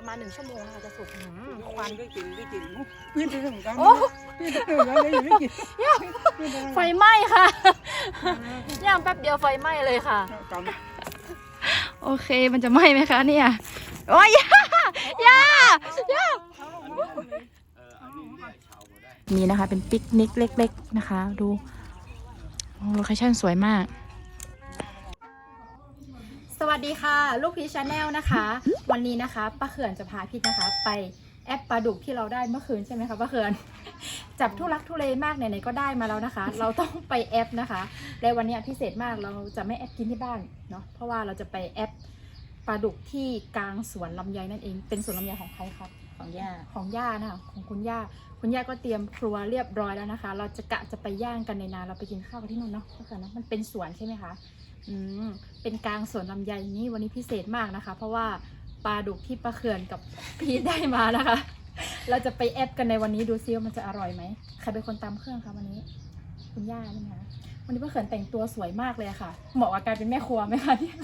ประมาณหนึ่งชั่วโมงนะคะจะสุกอืมคควัวันนได้กินได้กินพื้นที่ของกันโอ้ พื้นที่ของกันเลยได้กินไฟไหม้ค่ะ ย่างแป๊บเดียวไฟไหม้เลยค่ะกำโอเคมันจะไหม้ไหมคะเนี่ยโอ้ยย่าย่าย่านี่นะคะ เป็นปิกนิกเล็ก ๆ นะคะ ดูโลเคชั่นสวยมากส วัสดีค่ะ ลูกพีชาแนลนะคะ วันนี้นะคะป้าเขื่อนจะพาพี่นะคะ ไปแอปปลาดุกที่เราได้เมื่อคืนใช่ไหมคะป้าเขื่อนจับทุลักทุเลมากไหนๆก็ได้มาแล้วนะคะ เราต้องไปแอปนะคะและวันนี้พิเศษมากเราจะไม่แอปกินที่บ้านเนาะเพราะว่าเราจะไปแอปปลาดุกที่กลางสวนลำไยนั่นเอง เป็นสวนลำไยของใครครับของย่าของย่านะคะของคุณย่าคุณย่าก็เตรียมครัวเรียบร้อยแล้วนะคะ เราจะกะจะไปย่างกันในนาเราไปกินข้าวกันที่นู่นเนาะป้าเขื่อนเนาะมันเป็นสวนใช่ไหมคะ อืมเป็นกลางสวนลำไยนี้วันนี้พิเศษมากนะคะ เพราะว่าปลาดุกที่ปลาเขื่อนกับพีได้มานะคะ เราจะไปแอบกันในวันนี้ดูซิว่ามันจะอร่อยไหมใครเป็นคนตามเครื่องคะวันนี้ คุณย่าใช่ไหมคะวันนี้ปลาเขื่อนแต่งตัวสวยมากเลยะค่ะ เหมาะกับการเป็นแม่ครัวไหมคะเนี่ย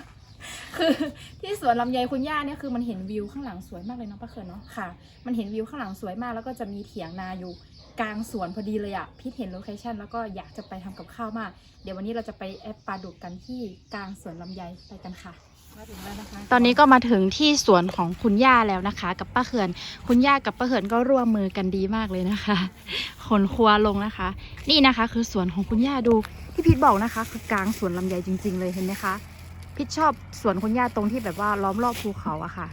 คือที่สวนลำไยคุณย่าเนี่ยคือมันเห็นวิวข้างหลังสวยมากเลยเนาะป้าเขื่อนเนาะค่ะ มันเห็นวิวข้างหลังสวยมาก แล้วก็จะมีเถียงนาอยู่กลางสวนพอดีเลยอะพิทเห็นโลเคชันแล้วก็อยากจะไปทำกับข้าวมาก เดี๋ยววันนี้เราจะไปแอปปลาดุกกันที่กลางสวนลำไยไปกันค่ะมาถึงแล้วนะคะตอนนี้ก็มาถึงที่สวนของคุณย่าแล้วนะคะ กับป้าเขื่อน คุณย่ากับป้าเขื่อนก็ร่วมมือกันดีมากเลยนะคะขนครัวลงนะคะ นี่นะคะ คือสวนของคุณย่าดูที่พีทบอกนะคะ คือกลางสวนลำไยจริง ๆ เลยเห็นไหมคะ พีทชอบสวนคุณย่าตรงที่แบบว่าล้อมรอบภูเขาอะค่ะ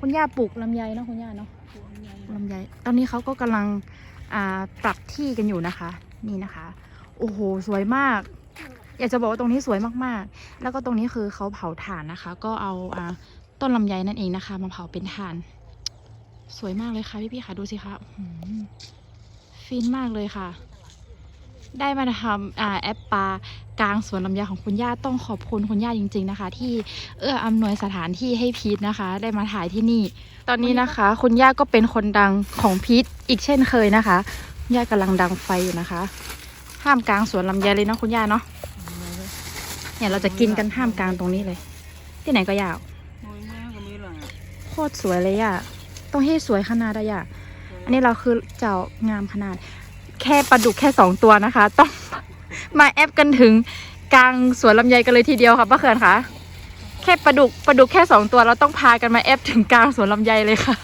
คุณย่าปลูกลำไยเนาะคุณย่าเนาะลำไย ตอนนี้เขาก็กำลังอ่าปรับที่กันอยู่นะคะ นี่นะคะ โอ้โห สวยมาก อยากจะบอกว่าตรงนี้สวยมากๆ แล้วก็ตรงนี้คือเขาเผาถ่านนะคะ ก็เอาอ่าต้นลำไยนั่นเองนะคะ มาเผาเป็นถ่าน สวยมากเลยค่ะพี่ๆค่ะดูสิคะอื้อหือฟินมากเลยค่ะ ได้มาทำอแอปปลากลางสวนลำไยของคุณย่าต้องขอบคุณคุณย่าจริง ๆนะคะ ที่เอื้ออำนวยสถานที่ให้พีทนะคะ ได้มาถ่ายที่นี่ ตอนนี้นะคะ คุณย่าก็เป็นคนดังของพีทอีกเช่นเคยนะคะคุณย่ากำลังดังไฟอยู่นะคะ ห้ามกลางสวนลำไยเลยเนาะคุณย่าเนาะเนี่ยเราจะกินกันห้ามกลางตรงนี้เลย ที่ไหนก็ยากโคตรสวยเลยอะต้องให้สวยขนาดอะอยากอันนี้เราคือเจ้างามขนาด แค่ปลาดุกแค่สองตัวนะคะ ต้องมาแอปกันถึงกลางสวนลำไยกันเลยทีเดียวค่ะป้าเขื่อนคะแค่ปลาดุกปลาดุกแค่สองตัวเราต้องพากันมาแอปถึงกลางสวนลำไยเลยค่ะ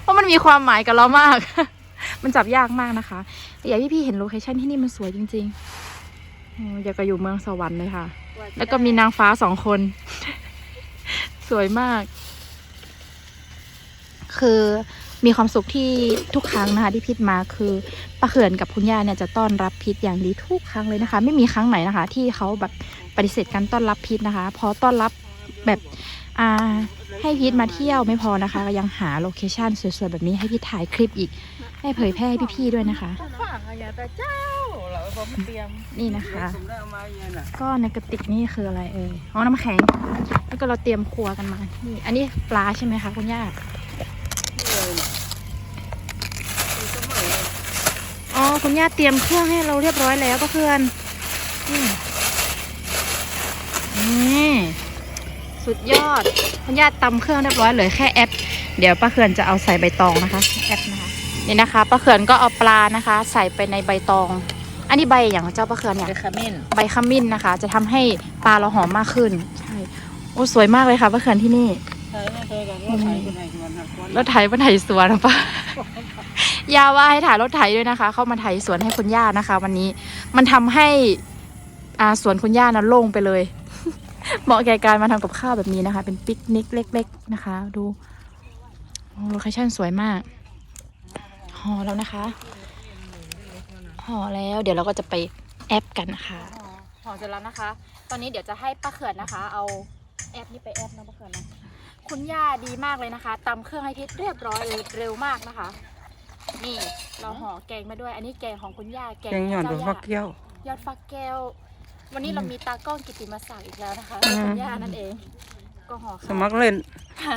เพราะมันมีความหมายกับเรามาก มันจับยากมากนะคะแต่อยากให้พี่เห็นโลเคชั่นที่นี่มันสวยจริงๆโอ้อยากจะอยู่เมืองสวรรค์เลยค่ะ แล้วก็มีนางฟ้าสองคน สวยมาก คือ มีความสุขที่ทุกครั้งนะคะที่พิษมาคือป้าเขื่อนกับคุณย่าเนี่ยจะต้อนรับพิษอย่างดีทุกครั้งเลยนะคะ ไม่มีครั้งไหนนะคะ ที่เขาแบบปฏิเสธการต้อนรับพิษนะคะ พอต้อนรับแบบอ่าให้พิษมาเที่ยวไม่พอนะคะก็ยังหาโลเคชั่นสวยๆแบบนี้ให้พิษถ่ายคลิปอีก ให้เผยแพร่ให้พี่ๆด้วยนะคะ นี่นะคะผมได้เอามาเย็นอะก็ในกระติกนี่คืออะไรเอ่ยอ๋อน้ำแข็ง แล้วก็เราเตรียมครัวกันมา นี่ อันนี้ปลาใช่ไหมคะคุณย่า อ๋อ คุณย่าเตรียมเครื่องให้เราเรียบร้อยแล้วก็เพื่อนนี่นี่สุดยอด คุณย่าตำเครื่องเรียบร้อยเหลยแค่แอปเดี๋ยวป้าเขื่อนจะเอาใส่ใบตองนะคะแอปนะคะนี่นะคะป้าเขื่อนก็เอาปลานะคะ ใส่ไปในใบตอง อันนี้ใบอย่างเจ้าป้าเขื่อนเนี่ยไปขมิ้นใบขมิ้นนะคะ จะทำให้ปลาเราหอมมากขึ้นใช่โอ้สวยมากเลยค่ะป้าเขื่อนที่นี่ใช่ไม่เคยกันว่าไทยคนไทยชวนนะคนรถไถมาไถสวนนะป้า ย่าว่าให้ถ่ายรถไถด้วยนะคะ เข้ามาไถสวนให้คุณย่านะคะ วันนี้มันทำให้อาสวนคุณย่านะโล่งไปเลย เหมาะแก่การมาทำกับข้าวแบบนี้นะคะ เป็นปิกนิกเล็ก ๆนะคะ ดูโลเคชั่นสวยมากห่อแล้วนะคะห่อแล้วเดี๋ยวเราก็จะไปแอปกันนะคะห่อเสร็จแล้วนะคะ ตอนนี้เดี๋ยวจะให้ป้าเขื่อนนะคะ เอาแอปนี้ไปแอปนะป้าเขื่อนนะคุณย่าดีมากเลยนะคะตำเครื่องให้พิษเรียบร้อยเลยเร็วมากนะคะ นี่เราห่อแกงมาด้วย อันนี้แกงของคุณย่าแกงแกงหย่อนเจ้าตัวย่าฟักเกี้ยวยอดฟักแก้ว วันนี้เรามีตากล้องกิติมาศักดิ์อีกแล้วนะคะอืมคุณย่านั่นเอง ก็ห่อสข้าวมัครเล่นฮะ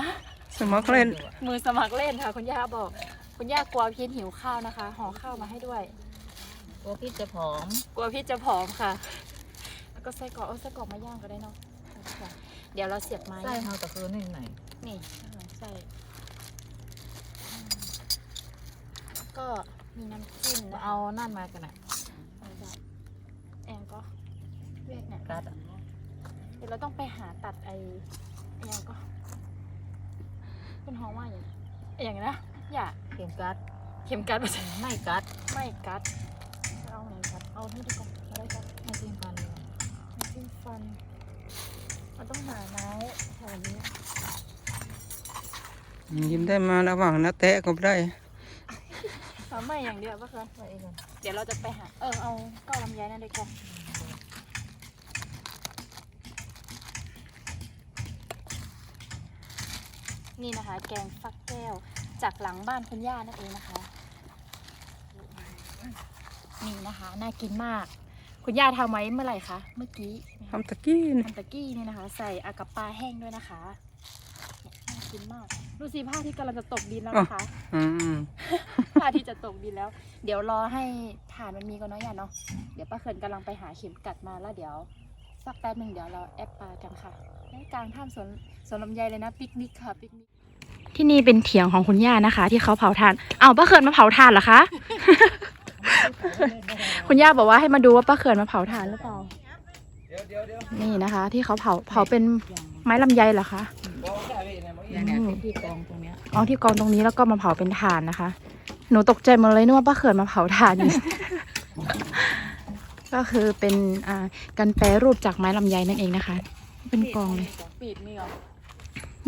สมัครเล่น มือสมัครเล่นค่ะ คุณย่าบอก คุณย่ากลัวพีทหิวข้าวนะคะห่อข้าวมาให้ด้วย กลัวพี่จะผอม กลัวพี่จะผอมค่ะ แล้วก็ไส้กรอกเอาไส้กรอกมาย่างก็ได้เนาะเดี๋ยวเราเสียบไม้ไส้เฮาตะคือนิดหน่อยนี่ใส่อืม ก็มีน้ำจิ้มนะเอานั่นมากันอะเอาแบบแองก็เรียกเนี่ยกัดอะเดี๋ยวเราต้องไปหาตัดไอ้ไอ้แองก็เป็นห้องว่าอย่างไอ้อย่างนะอย่าเข็มกัดเข็มกัดมาใส่ไม่กัดไม่กัดเอาไหนกัดเอาที่ดีกว่าอะไรกัดไม่จิ้มฟันเลยน้ำจิ้มฟันเราต้องหาไม้แถวนี้ยิ้มได้มาระหว่างนะแตะก็ได้ หาไม่อย่างเดียวป่ะคะไม่เองเดี๋ยวเราจะไปหา เออ เอาเก้าลำไยนั่นเลยค่ะนี่นะคะ แกงฟักแก้ว จากหลังบ้านคุณย่านั่นเองนะคะ นี่นะคะ น่ากินมาก คุณย่าทำไว้เมื่อไหร่คะ เมื่อกี้ใช่ไหมคะทำตะกี้นี่ทำตะกี้นี่นะคะ ใส่อากับปลาแห้งด้วยนะคะเนี่ยน่า กินมาก ดูสิผ้าที่กำลังจะตกดินแล้วนะคะ อืมผ้าที่จะตกดินแล้ว เดี๋ยวรอให้ถ่านมันมีก่อนเนาะอย่าเนาะ เดี๋ยวป้าเขินกำลังไปหาเข็มกัดมาแล้วเดี๋ยว สักแป๊บหนึ่งเดี๋ยวเราแอปปลากันค่ะในกลางท่ามสวนสวนลำไยเลยนะปิกนิกค่ะปิกนิก ที่นี่เป็นเถียงของคุณย่านะคะ ที่เขาเผาถ่านอ้าวป้าเขินมาเผาถ่านเหรอคะ คุณย่าบอกว่าให้มาดูว่าป้าเขินมาเผาถ่านหรือเปล่าเดี๋ยวเดี๋ยวเดี๋ยวนี่นะคะ ที่เขาเผาเผาเป็นไม้ลำไยเหรอคะ ที่กองตรงเนี้ยอ๋อที่กองตรงนี้แล้วก็มาเผาเป็นถ่านนะคะ หนูตกใจหมดเลยนึกว่าป้าเขินมาเผาถ่านอยู่ ก็คือเป็นอ่าการแปรรูปจากไม้ลำไยนั่นเองนะคะ เป็นกองเลยปีดมีเหรอ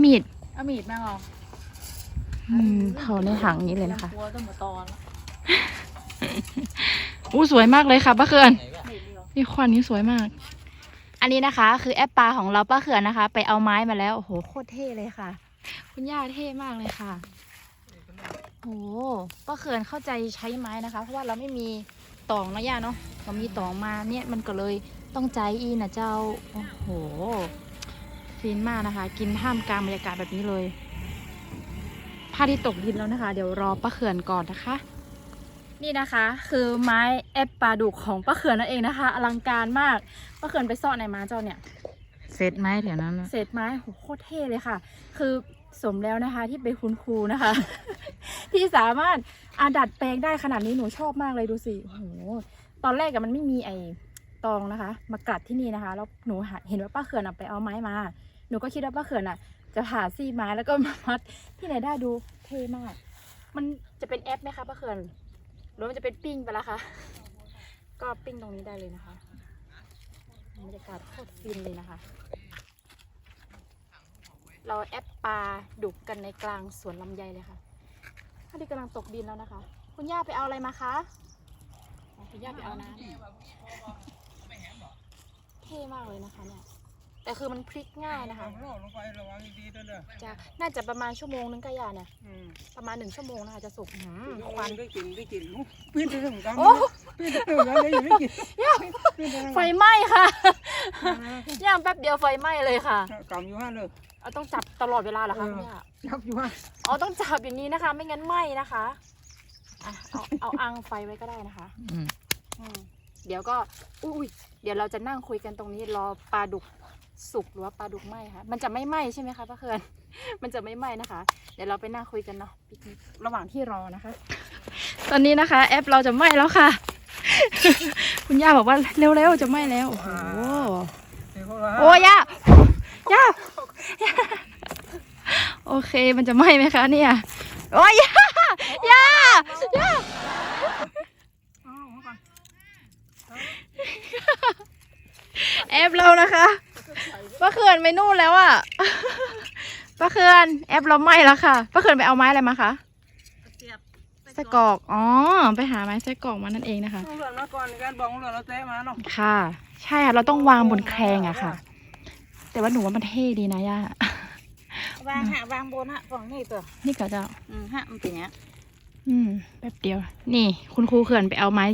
มีดเอามีดมาเหรออืมเผาในถังนี้เลยนะคะ กลัวต้องมาตอนอู้สวยมากเลยค่ะป้าเขินมีดมีเหรอนี่ควันนี้สวยมาก อันนี้นะคะ คือแอปปลาของเราป้าเขื่อนนะคะ ไปเอาไม้มาแล้ว โอ้โห โคตรเท่เลยค่ะ คุณย่าเท่มากเลยค่ะโอ้ป้าเขื่อนเข้าใจใช้ไม้นะคะ เพราะว่าเราไม่มีตองนะย่าเนาะเรามีตองมาเนี่ยมันก็เลยต้องใจอีนะเจ้า โอ้โห ฟินมากนะคะ กินท่ามกลางบรรยากาศแบบนี้เลยผ้าที่ตกดินแล้วนะคะ เดี๋ยวรอป้าเขื่อนก่อนนะคะ นี่นะคะ คือไม้แอปปลาดุกของป้าเขื่อนนั่นเองนะคะ อลังการมากป้าเขื่อนไปซ่อนในมาเจ้าเนี่ย เซตไหมแถวนั้นนะเศษไม้โหโคตรเท่เลยค่ะ คือสมแล้วนะคะ ที่เป็นคุณครูนะคะ ที่สามารถอาดัดแปลงได้ขนาดนี้หนูชอบมากเลยดูสิโอ้โหตอนแรกอะมันไม่มีไอ้ตองนะคะ มากัดที่นี่นะคะแล้วหนูเห็นว่าป้าเขื่อนอะไปเอาไม้มา หนูก็คิดว่าป้าเขื่อนอะจะผ่าซี่ไม้แล้วก็มามัดที่ไหนได้ดูเท่มาก มันจะเป็นแอปไหมคะป้าเขื่อนหรือมันจะเป็นปิ้งไปล้วคะ ก็ปิ้งตรงนี้ได้เลยนะคะ บรรยากาศโคตรฟินเลยนะคะ เราแอปปลาดุกกันในกลางสวนลำไยเลยค่ะถ้าที่กำลังตกดินแล้วนะคะ คุณย่าไปเอาอะไรมาคะคุณย่าไปเอาน้ำเท่มากเลยนะคะเนี่ย แต่คือมันพลิกง่ายนะคะโลดลงไประวังดีๆด้วยเด้อจะน่าจะประมาณชั่วโมงนึงก็ย่าเนี่ยอืมประมาณหนึ่งชั่วโมงนะคะจะสุกอื้อหือคควัวันนได้กินได้กินพี่ได้ถึงกันโอ้พี่ได้ถึงกันเลยไม่กินไฟไหม้ค่ะย่างแป๊บเดียวไฟไหม้เลยค่ะกำอยู่ห้าเลยเอาต้องจับตลอดเวลาเหรอคะเออคุณย่ายับอยู่ห้าอ๋อต้องจับอย่างนี้นะคะ ไม่งั้นไหม้นะคะอะเอาเอาอังไฟไว้ก็ได้นะคะอืมอืมเดี๋ยวก็อุ้ยเดี๋ยวเราจะนั่งคุยกันตรงนี้รอปลาดุก สุกหรือว่าปลาดุกไหมคะมันจะไม่ไหมใช่ไหมคะป้าเขื่อนมันจะไม่ไหมนะคะ เดี๋ยวเราไปนั่งคุยกันเนาะปิกนิกระหว่างที่รอนะคะ ตอนนี้นะคะ แอปเราจะไหมแล้วค่ะ คุณย่าบอกว่าเร็วๆจะไหมแล้วโอ้โหเดี๋ยวเขาว่าโอ้ย่าย่าย่าโอเคมันจะไหมไหมคะเนี่ยโอ้ยย่าย่าย่าเอาลงมาก่อนแอปเรานะคะ ป้าเขื่อนไปนู่นแล้วอะป้าเขื่อนแอปเราไหม้แล้วค่ะป้าเขื่อนไปเอาไม้อะไรมาคะเสียบไส้กรอกอ๋อไปหาไม้ไส้กรอกมานั่นเองนะคะเอาเรือนมาก่อนการบอกเรือนเราแตะมาเนาะค่ะ ใช่ค่ะเราต้องวางบนแครงอะค่ะ แต่ว่าหนูว่ามันเท่ดีนะย่าวางฮะวางบนฮะฝั่งนี้ตัวนี่ก็จะอืมฮะมันเป็นอย่างเงี้ยอืมแป๊บเดียว นี่ คุณครูเขื่อนไปเอาไม้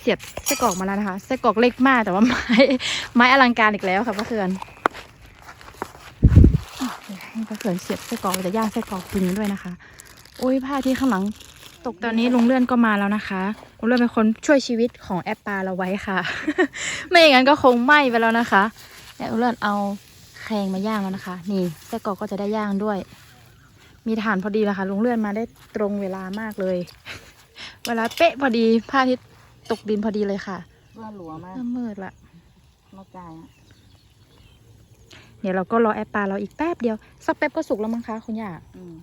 เสียบไส้กรอกมาแล้วนะคะไส้กรอกเล็กมากแต่ว่าไม้ไม้อลังการอีกแล้วค่ะป้าเขื่อน ให้ป้าเขื่อนเสียบไส้กรอกจะย่างไส้กรอกกินด้วยนะคะ โอ้ยผ้าที่ข้างหลังตกตอนนี้ลุงเลื่อนก็มาแล้วนะคะลุงเลื่อนเป็นคนช่วยชีวิตของแอปปลาเราไว้ค่ะ ไม่อย่างนั้นก็คงไหม้ไปแล้วนะคะเนี่ยลุงเลื่อนเอาแครงมาย่างแล้วนะคะ นี่ไส้กรอกก็จะได้ย่างด้วย มีฐานพอดีแล้วค่ะลุงเลื่อนมาได้ตรงเวลามากเลย เวลาเป๊ะพอดีพระอาทิตย์ตกดินพอดีเลยค่ะว่าหลัวมากเริ่มมืดละมาจ่ายอะ เดี๋ยวเราก็รอแอปปลาเราอีกแป๊บเดียว สักแป๊บก็สุกแล้วมั้งคะคุณย่าอืม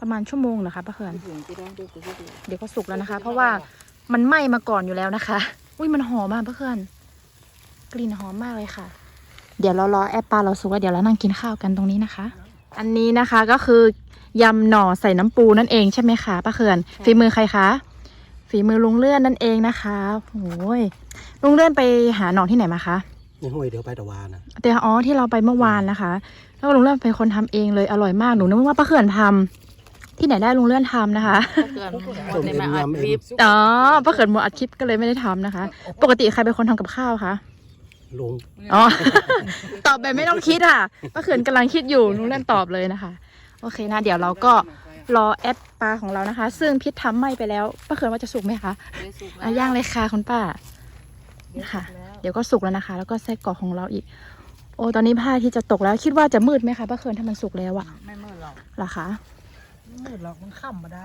ประมาณชั่วโมงเหรอคะป้าเขื่อนถึงที่ได้ดูกูก็ดูเดี๋ยวก็สุกแล้วนะคะ เพราะว่ามันไหม้มาก่อนอยู่แล้วนะคะ อุ้ยมันหอมมากป้าเขื่อนกลิ่นหอมมากเลยค่ะ เดี๋ยวเรารอแอปปลาเราสุกแล้วเดี๋ยวเรานั่งกินข้าวกันตรงนี้นะคะ อันนี้นะคะก็คือยำหน่อใส่น้ำปูนั่นเองใช่ไหมคะป้าเขื่อนฝีมือใครคะฝีมือลุงเลื่อนนั่นเองนะคะโอ้ยลุงเลื่อนไปหาหน่อที่ไหนมาคะ ในห้วยเดี๋ยวไปตะวานะแต่อ๋อที่เราไปเมื่อวานนะคะแล้วลุงเลื่อนเป็นคนทำเองเลยอร่อยมากหนูนึกว่าป้าเขื่อนทำที่ไหนได้ลุงเลื่อนทำนะคะถ้าเกิดมันในมาอัดคลิปอ๋อป้าเขินหมดอัดคลิปก็เลยไม่ได้ทำนะคะ ปกติใครเป็นคนทำกับข้าวคะลุงอ๋อ ตอบแบบไม่ต้องคิดอะป้าเขินกำลังคิดอยู่นุ้งเล่นตอบเลยนะคะ โอเคนะเดี๋ยวเราก็รอแอปปลาของเรานะคะ ซึ่งพิษทำไหม้ไปแล้วป้าเขินว่าจะสุกไหมคะเลยสุกแล้วอะย่างเลยค่ะคุณป้าเดี๋ยวสุค่ะกแล้ว เดี๋ยวก็สุกแล้วนะคะ แล้วก็ไส้กรอกของเราอีก โอ้ตอนนี้ผ้าที่จะตกแล้วคิดว่าจะมืดไหมคะป้าเขินถ้ามันสุกแล้วอะไม่มืดหรอกเหรอคะมืดหรอกมันค่ำมาได้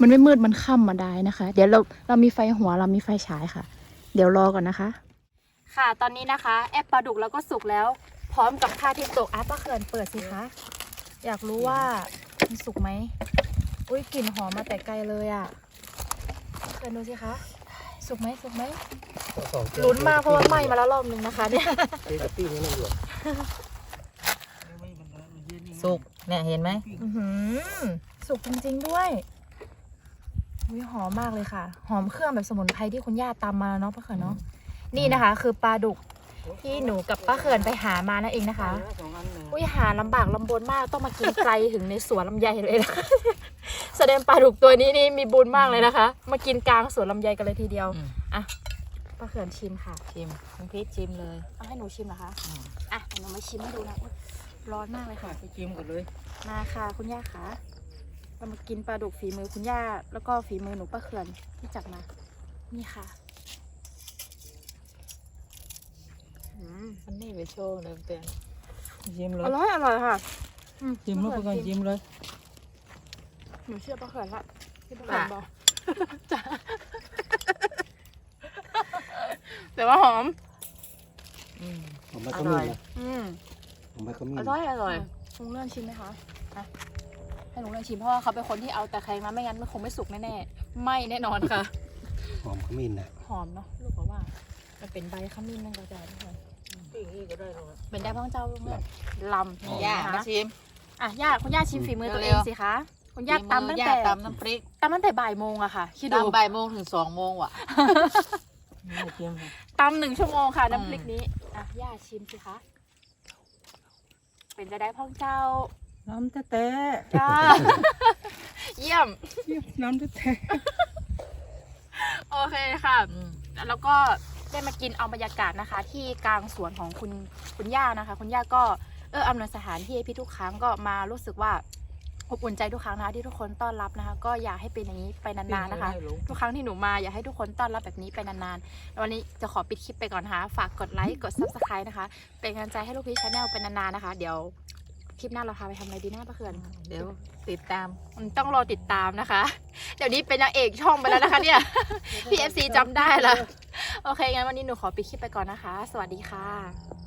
มันไม่มืดมันค่ำมาได้นะคะ เดี๋ยวเราเรามีไฟหัวเรามีไฟฉายค่ะ เดี๋ยวรอก่อนนะคะ ค่ะตอนนี้นะคะ แอปปลาดุกเราก็สุกแล้ว พร้อมกับผ้าที่ตกอะป้าเขื่อนเปิดสิคะอยากรู้ว่ามันสุกไหมอุ้ยกลิ่นหอมมาแต่ไกลเลยอะเขื่อนดูสิคะสุกไหมสุกไหม ลุ้นมากเพราะว่าไหม้มาแล้วรอบนึงนะคะ เนี่ยเจ๊กับปี้นี่นั่งอยู่สุกเนี่ยเห็นไหมอื้อหือสุกจริง ๆ ด้วยอุ้ยหอมมากเลยค่ะ หอมเครื่องแบบสมุนไพรที่คุณย่าตำมาเนาะป้าเขื่อนเนาะนี่นะคะ คือปลาดุกที่หนูกับป้าเขื่อนไปหามานั่นเองนะคะสองอันเลยอุ้ยหาลำบากลำบนมากต้องมากินไกลถึงในสวนลำไยเลยนะ แสดงปลาดุกตัวนี้นี่มีบุญมากเลยนะคะ มากินกลางสวนลำไยกันเลยทีเดียวอืมอะ ป้าเขื่อนชิมค่ะ ชิมน้องพีชชิมเลย เอาให้หนูชิมเหรอคะอืมอะเดี๋ยวหนูมาชิมให้ดูนะอุ๊ยร้อนมากเลยค่ะ ไปจิ้มกันเลย มาค่ะคุณย่าคะเรามากินปลาดุกฝีมือคุณย่า แล้วก็ฝีมือหนูป้าเขื่อนที่จัดมา นี่ค่ะอืมมันนี่ไปโชว์เลยเตือนจิ้มเลยอร่อยอร่อยค่ะอืจิ้มแล้วป้าก็เขื่อนจิ้มเลยหนูเชื่อป้าเขื่อนละที่ป้าเขื่อนบอกจ้ะ แต่ว่าหอม อืม ผมไปขมิ้นนะอืม ผมไปขมิ้นอร่อยอร่อย ลุงเลื่อนชิมไหมคะอะให้ลุงเลื่อนชิมเพราะว่าเขาเป็นคนที่เอาแต่แครงมาไม่งั้นมันคงไม่สุกแน่ๆไม่แน่นอนค่ะ หอมขมิ้นนะหอมเนาะลูกบอกว่า มันเป็นใบขมิ้นนั่นก็จะทุกคนปิ้งนี่ก็ได้เลยเป็นได้พ้องเจ้าลุงเลื่อนลำนี่ย่านะมาคะชิม อะย่าคุณย่าชิมฝีมือตัวเอเร็งวๆ สิคะคุณย่าฝีมือตำตั้งย่าแต่ตำน้ำพริกตำตั้งแต่บ่ายโมงอะค่ะคิดดูตำบ่ายโมงถึงสองโมงว่ะนี่จิ้มเลย ตำหนึ่งชั่วโมงค่ะอืมน้ำพริกนี้อะย่าชิมสิคะ เป็นจะได้พ้องเจ้า น้ำแท้จ้า เยี่ยม ๆน้ำแท้โอเคค่ะอืมแล้วก็ได้มากินเอาบรรยากาศนะคะ ที่กลางสวนของคุณคุณย่านะคะ คุณย่าก็เอออำนวยสถานที่ให้พี่ทุกครั้งก็มารู้สึกว่า อบอุ่นใจทุกครั้งนะคะที่ทุกคนต้อนรับนะคะ ก็อยากให้เป็นอย่างนี้ไปนานๆนะคะ ทุกครั้งที่หนูมาอยากให้ทุกคนต้อนรับแบบนี้ไปนานๆแล้ววันนี้จะขอปิดคลิปไปก่อนนะคะฝากกดไลค์กด subscribe นะคะ เป็นกำลังใจให้ลูกพี่ชาแนลเป็นนานๆนะคะ เดี๋ยวคลิปหน้าเราพาไปทำอะไรดีหน้าป้าเขื่อนเดี๋ยวติดตามอืมต้องรอติดตามนะคะ เดี๋ยวนี้เป็นนางเอกช่องไปแล้วนะคะเนี่ยพี่เอฟซีจำได้ละโอเคงั้นวันนี้หนูขอปิดคลิปไปก่อนนะคะ สวัสดีค่ะ